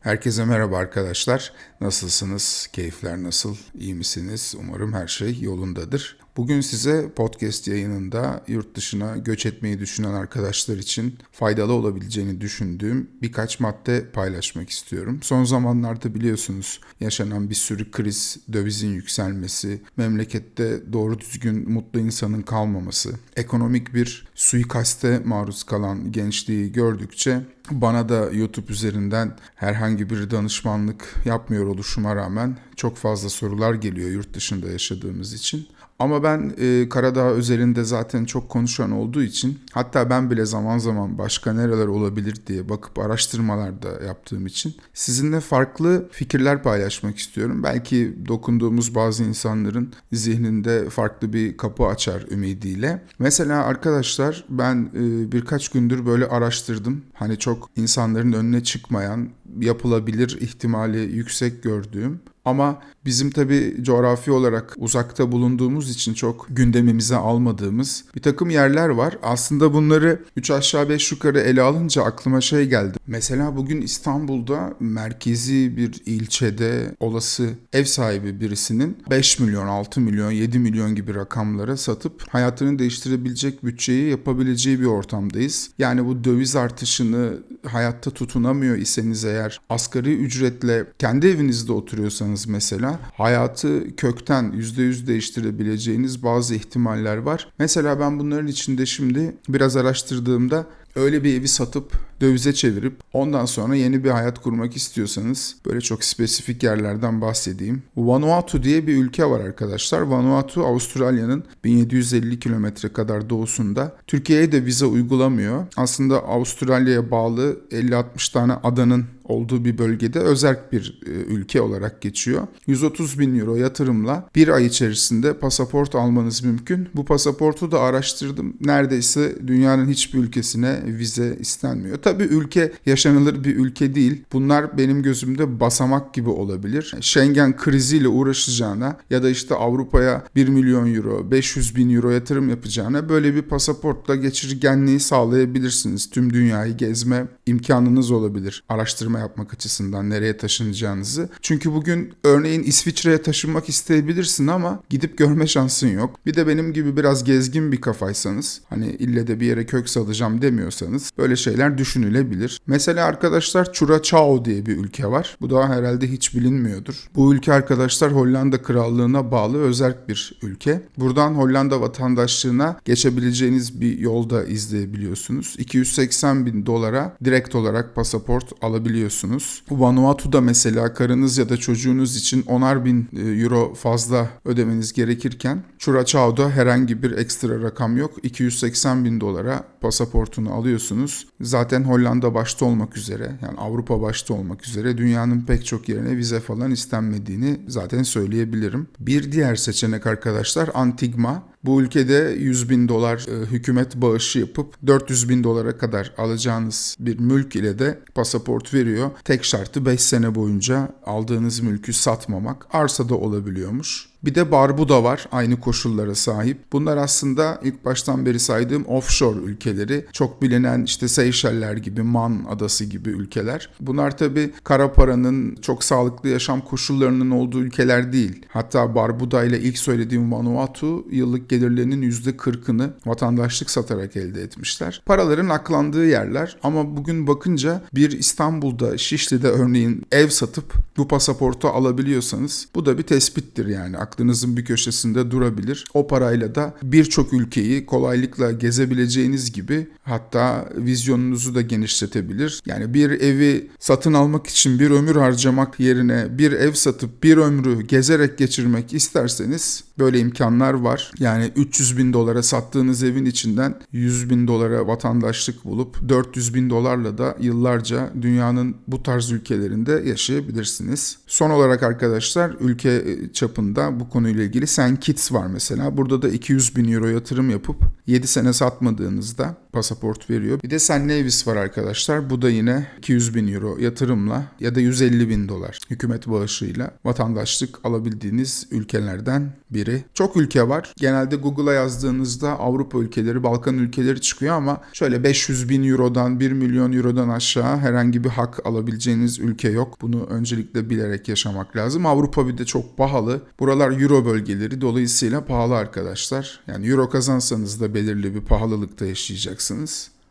Herkese merhaba arkadaşlar. Nasılsınız? Keyifler nasıl? İyi misiniz? Umarım her şey yolundadır. Bugün size podcast yayınında yurt dışına göç etmeyi düşünen arkadaşlar için faydalı olabileceğini düşündüğüm birkaç madde paylaşmak istiyorum. Son zamanlarda biliyorsunuz yaşanan bir sürü kriz, dövizin yükselmesi, memlekette doğru düzgün mutlu insanın kalmaması, ekonomik bir suikaste maruz kalan gençliği gördükçe bana da YouTube üzerinden herhangi bir danışmanlık yapmıyor oluşuma rağmen çok fazla sorular geliyor yurt dışında yaşadığımız için. Ama ben e, Karadağ özelinde zaten çok konuşan olduğu için hatta ben bile zaman zaman başka nereler olabilir diye bakıp araştırmalar da yaptığım için sizinle farklı fikirler paylaşmak istiyorum. Belki dokunduğumuz bazı insanların zihninde farklı bir kapı açar ümidiyle. Mesela arkadaşlar ben e, birkaç gündür böyle araştırdım. Hani çok insanların önüne çıkmayan yapılabilir ihtimali yüksek gördüğüm ama bizim tabi coğrafi olarak uzakta bulunduğumuz için çok gündemimize almadığımız bir takım yerler var. Aslında bunları 3 aşağı 5 yukarı ele alınca aklıma şey geldi. Mesela bugün İstanbul'da merkezi bir ilçede olası ev sahibi birisinin 5 milyon, 6 milyon, 7 milyon gibi rakamlara satıp hayatını değiştirebilecek bütçeyi yapabileceği bir ortamdayız. Yani bu döviz artışını hayatta tutunamıyor iseniz eğer asgari ücretle kendi evinizde oturuyorsanız mesela hayatı kökten %100 değiştirebileceğiniz bazı ihtimaller var. Mesela ben bunların içinde şimdi biraz araştırdığımda öyle bir evi satıp dövize çevirip ondan sonra yeni bir hayat kurmak istiyorsanız böyle çok spesifik yerlerden bahsedeyim. Vanuatu diye bir ülke var arkadaşlar. Vanuatu Avustralya'nın 1750 kilometre kadar doğusunda. Türkiye'ye de vize uygulamıyor. Aslında Avustralya'ya bağlı 50-60 tane adanın olduğu bir bölgede özerk bir e, ülke olarak geçiyor. 130 bin euro yatırımla bir ay içerisinde pasaport almanız mümkün. Bu pasaportu da araştırdım. Neredeyse dünyanın hiçbir ülkesine vize istenmiyor. Tabii ülke yaşanılır bir ülke değil. Bunlar benim gözümde basamak gibi olabilir. Schengen kriziyle uğraşacağına ya da işte Avrupa'ya 1 milyon euro, 500 bin euro yatırım yapacağına böyle bir pasaportla geçirgenliği sağlayabilirsiniz. Tüm dünyayı gezme imkanınız olabilir. Araştırma yapmak açısından nereye taşınacağınızı. Çünkü bugün örneğin İsviçre'ye taşınmak isteyebilirsin ama gidip görme şansın yok. Bir de benim gibi biraz gezgin bir kafaysanız hani ille de bir yere kök salacağım demiyorsanız böyle şeyler düşünülebilir. Mesela arkadaşlar Curaçao diye bir ülke var. Bu da herhalde hiç bilinmiyordur. Bu ülke arkadaşlar Hollanda Krallığı'na bağlı özerk bir ülke. Buradan Hollanda vatandaşlığına geçebileceğiniz bir yolda izleyebiliyorsunuz. 280 bin dolara direkt olarak pasaport alabiliyorsunuz. Vanuatu'da mesela karınız ya da çocuğunuz için onar bin e, euro fazla ödemeniz gerekirken Curaçao'da herhangi bir ekstra rakam yok. 280 bin dolara pasaportunu alıyorsunuz. Zaten Hollanda başta olmak üzere yani Avrupa başta olmak üzere dünyanın pek çok yerine vize falan istenmediğini zaten söyleyebilirim. Bir diğer seçenek arkadaşlar Antigma. Bu ülkede 100 bin dolar e, hükümet bağışı yapıp 400 bin dolara kadar alacağınız bir mülk ile de pasaport veriyor. Tek şartı 5 sene boyunca aldığınız mülkü satmamak. Arsa da olabiliyormuş. Bir de Barbuda var aynı koşullara sahip. Bunlar aslında ilk baştan beri saydığım offshore ülkeleri. Çok bilinen işte Seyşeller gibi, Man adası gibi ülkeler. Bunlar tabi kara paranın çok sağlıklı yaşam koşullarının olduğu ülkeler değil. Hatta Barbuda ile ilk söylediğim Vanuatu yıllık gelirlerinin %40'ını vatandaşlık satarak elde etmişler. Paraların aklandığı yerler ama bugün bakınca bir İstanbul'da, Şişli'de örneğin ev satıp bu pasaportu alabiliyorsanız bu da bir tespittir yani aklınızın bir köşesinde durabilir. O parayla da birçok ülkeyi kolaylıkla gezebileceğiniz gibi hatta vizyonunuzu da genişletebilir. Yani bir evi satın almak için bir ömür harcamak yerine bir ev satıp bir ömrü gezerek geçirmek isterseniz böyle imkanlar var. Yani 300 bin dolara sattığınız evin içinden 100 bin dolara vatandaşlık bulup 400 bin dolarla da yıllarca dünyanın bu tarz ülkelerinde yaşayabilirsiniz. Son olarak arkadaşlar ülke çapında bu konuyla ilgili Sen Kids var mesela. Burada da 200 bin euro yatırım yapıp 7 sene satmadığınızda pasaport veriyor. Bir de Sen Nevis var arkadaşlar. Bu da yine 200 bin euro yatırımla ya da 150 bin dolar hükümet bağışıyla vatandaşlık alabildiğiniz ülkelerden biri. Çok ülke var. Genelde Google'a yazdığınızda Avrupa ülkeleri, Balkan ülkeleri çıkıyor ama şöyle 500 bin eurodan 1 milyon eurodan aşağı herhangi bir hak alabileceğiniz ülke yok. Bunu öncelikle bilerek yaşamak lazım. Avrupa bir de çok pahalı. Buralar euro bölgeleri dolayısıyla pahalı arkadaşlar. Yani euro kazansanız da belirli bir pahalılıkta yaşayacaksınız.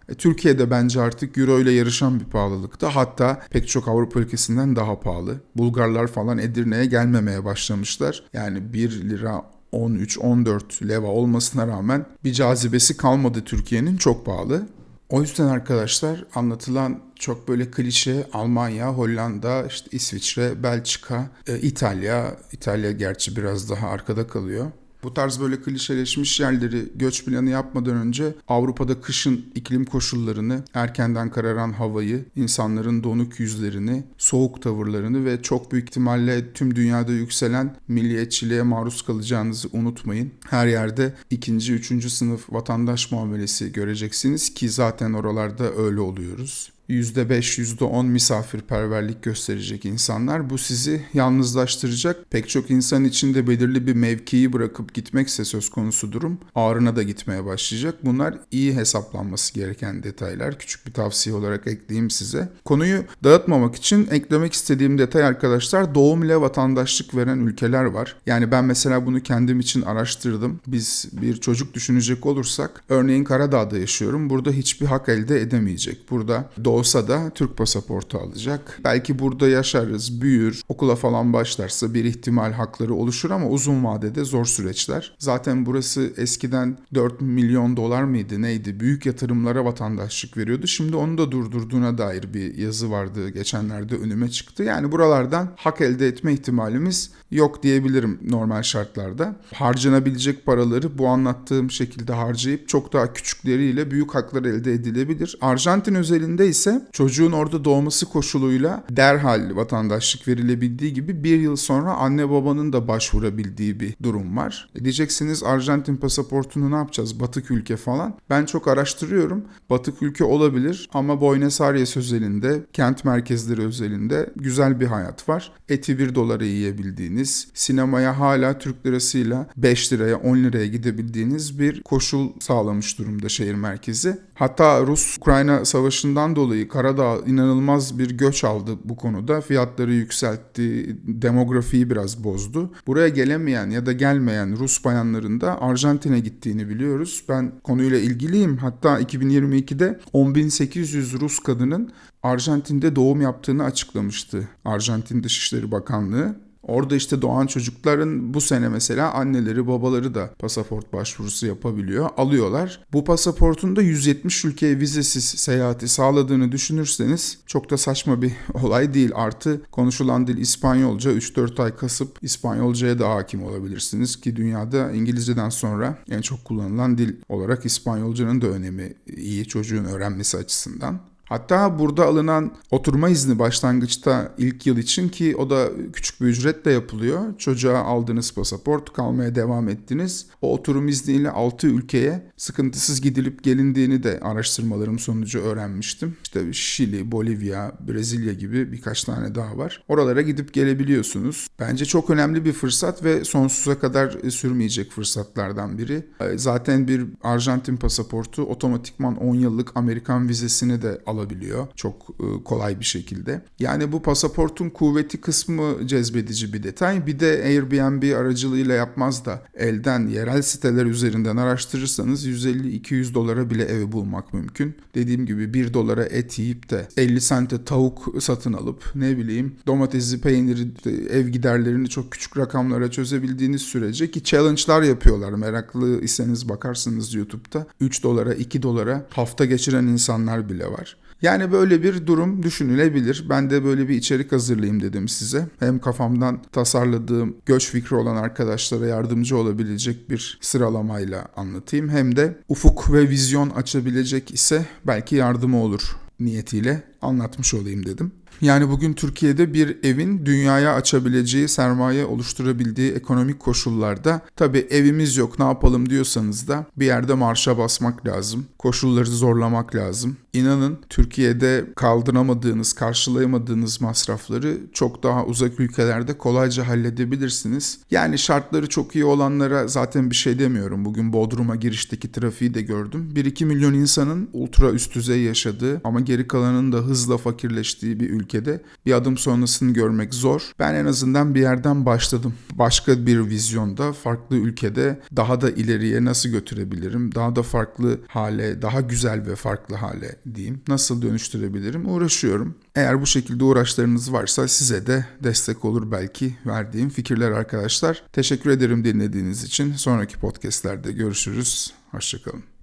E, Türkiye'de bence artık euro ile yarışan bir pahalılıkta. Hatta pek çok Avrupa ülkesinden daha pahalı. Bulgarlar falan Edirne'ye gelmemeye başlamışlar. Yani 1 lira 13-14 leva olmasına rağmen bir cazibesi kalmadı Türkiye'nin çok pahalı. O yüzden arkadaşlar anlatılan çok böyle klişe Almanya, Hollanda, işte İsviçre, Belçika, e, İtalya, İtalya gerçi biraz daha arkada kalıyor. Bu tarz böyle klişeleşmiş yerleri göç planı yapmadan önce Avrupa'da kışın iklim koşullarını, erkenden kararan havayı, insanların donuk yüzlerini, soğuk tavırlarını ve çok büyük ihtimalle tüm dünyada yükselen milliyetçiliğe maruz kalacağınızı unutmayın. Her yerde ikinci, üçüncü sınıf vatandaş muamelesi göreceksiniz ki zaten oralarda öyle oluyoruz. %5, %10 misafirperverlik gösterecek insanlar. Bu sizi yalnızlaştıracak. Pek çok insan için de belirli bir mevkiyi bırakıp gitmekse söz konusu durum ağrına da gitmeye başlayacak. Bunlar iyi hesaplanması gereken detaylar. Küçük bir tavsiye olarak ekleyeyim size. Konuyu dağıtmamak için eklemek istediğim detay arkadaşlar doğum ile vatandaşlık veren ülkeler var. Yani ben mesela bunu kendim için araştırdım. Biz bir çocuk düşünecek olursak örneğin Karadağ'da yaşıyorum. Burada hiçbir hak elde edemeyecek. Burada doğsa da Türk pasaportu alacak. Belki burada yaşarız, büyür, okula falan başlarsa bir ihtimal hakları oluşur ama uzun vadede zor süreçler. Zaten burası eskiden 4 milyon dolar mıydı neydi? Büyük yatırımlara vatandaşlık veriyordu. Şimdi onu da durdurduğuna dair bir yazı vardı geçenlerde önüme çıktı. Yani buralardan hak elde etme ihtimalimiz yok diyebilirim normal şartlarda. Harcanabilecek paraları bu anlattığım şekilde harcayıp çok daha küçükleriyle büyük haklar elde edilebilir. Arjantin özelinde ise çocuğun orada doğması koşuluyla derhal vatandaşlık verilebildiği gibi bir yıl sonra anne babanın da başvurabildiği bir durum var. E diyeceksiniz Arjantin pasaportunu ne yapacağız? Batık ülke falan. Ben çok araştırıyorum. Batık ülke olabilir ama Buenos Aires özelinde, kent merkezleri özelinde güzel bir hayat var. Eti 1 dolara yiyebildiğiniz, sinemaya hala Türk lirasıyla 5 liraya 10 liraya gidebildiğiniz bir koşul sağlamış durumda şehir merkezi. Hatta Rus-Ukrayna savaşından dolayı Karadağ inanılmaz bir göç aldı bu konuda. Fiyatları yükseltti, demografiyi biraz bozdu. Buraya gelemeyen ya da gelmeyen Rus bayanların da Arjantin'e gittiğini biliyoruz. Ben konuyla ilgiliyim. Hatta 2022'de 10.800 Rus kadının Arjantin'de doğum yaptığını açıklamıştı. Arjantin Dışişleri Bakanlığı. Orada işte doğan çocukların bu sene mesela anneleri babaları da pasaport başvurusu yapabiliyor. Alıyorlar. Bu pasaportun da 170 ülkeye vizesiz seyahati sağladığını düşünürseniz çok da saçma bir olay değil. Artı konuşulan dil İspanyolca 3-4 ay kasıp İspanyolcaya da hakim olabilirsiniz ki dünyada İngilizceden sonra en çok kullanılan dil olarak İspanyolcanın da önemi iyi çocuğun öğrenmesi açısından. Hatta burada alınan oturma izni başlangıçta ilk yıl için ki o da küçük bir ücretle yapılıyor. Çocuğa aldığınız pasaport kalmaya devam ettiniz. O oturum izniyle 6 ülkeye sıkıntısız gidilip gelindiğini de araştırmalarım sonucu öğrenmiştim. İşte Şili, Bolivya, Brezilya gibi birkaç tane daha var. Oralara gidip gelebiliyorsunuz. Bence çok önemli bir fırsat ve sonsuza kadar sürmeyecek fırsatlardan biri. Zaten bir Arjantin pasaportu otomatikman 10 yıllık Amerikan vizesini de alabiliyor alabiliyor çok e, kolay bir şekilde. Yani bu pasaportun kuvveti kısmı cezbedici bir detay. Bir de Airbnb aracılığıyla yapmaz da elden yerel siteler üzerinden araştırırsanız 150-200 dolara bile evi bulmak mümkün. Dediğim gibi 1 dolara et yiyip de 50 sente tavuk satın alıp ne bileyim domatesi, peyniri, ev giderlerini çok küçük rakamlara çözebildiğiniz sürece ki challenge'lar yapıyorlar. Meraklı iseniz bakarsınız YouTube'da. 3 dolara, 2 dolara hafta geçiren insanlar bile var. Yani böyle bir durum düşünülebilir. Ben de böyle bir içerik hazırlayayım dedim size. Hem kafamdan tasarladığım göç fikri olan arkadaşlara yardımcı olabilecek bir sıralamayla anlatayım. Hem de ufuk ve vizyon açabilecek ise belki yardımı olur niyetiyle anlatmış olayım dedim. Yani bugün Türkiye'de bir evin dünyaya açabileceği, sermaye oluşturabildiği ekonomik koşullarda tabii evimiz yok ne yapalım diyorsanız da bir yerde marşa basmak lazım. Koşulları zorlamak lazım. İnanın Türkiye'de kaldıramadığınız, karşılayamadığınız masrafları çok daha uzak ülkelerde kolayca halledebilirsiniz. Yani şartları çok iyi olanlara zaten bir şey demiyorum. Bugün Bodrum'a girişteki trafiği de gördüm. 1-2 milyon insanın ultra üst düzey yaşadığı ama geri kalanın da hızla fakirleştiği bir ülkede bir adım sonrasını görmek zor. Ben en azından bir yerden başladım. Başka bir vizyonda, farklı ülkede daha da ileriye nasıl götürebilirim? Daha da farklı hale, daha güzel ve farklı hale diyeyim. Nasıl dönüştürebilirim? Uğraşıyorum. Eğer bu şekilde uğraşlarınız varsa size de destek olur belki verdiğim fikirler arkadaşlar. Teşekkür ederim dinlediğiniz için. Sonraki podcastlerde görüşürüz. Hoşçakalın.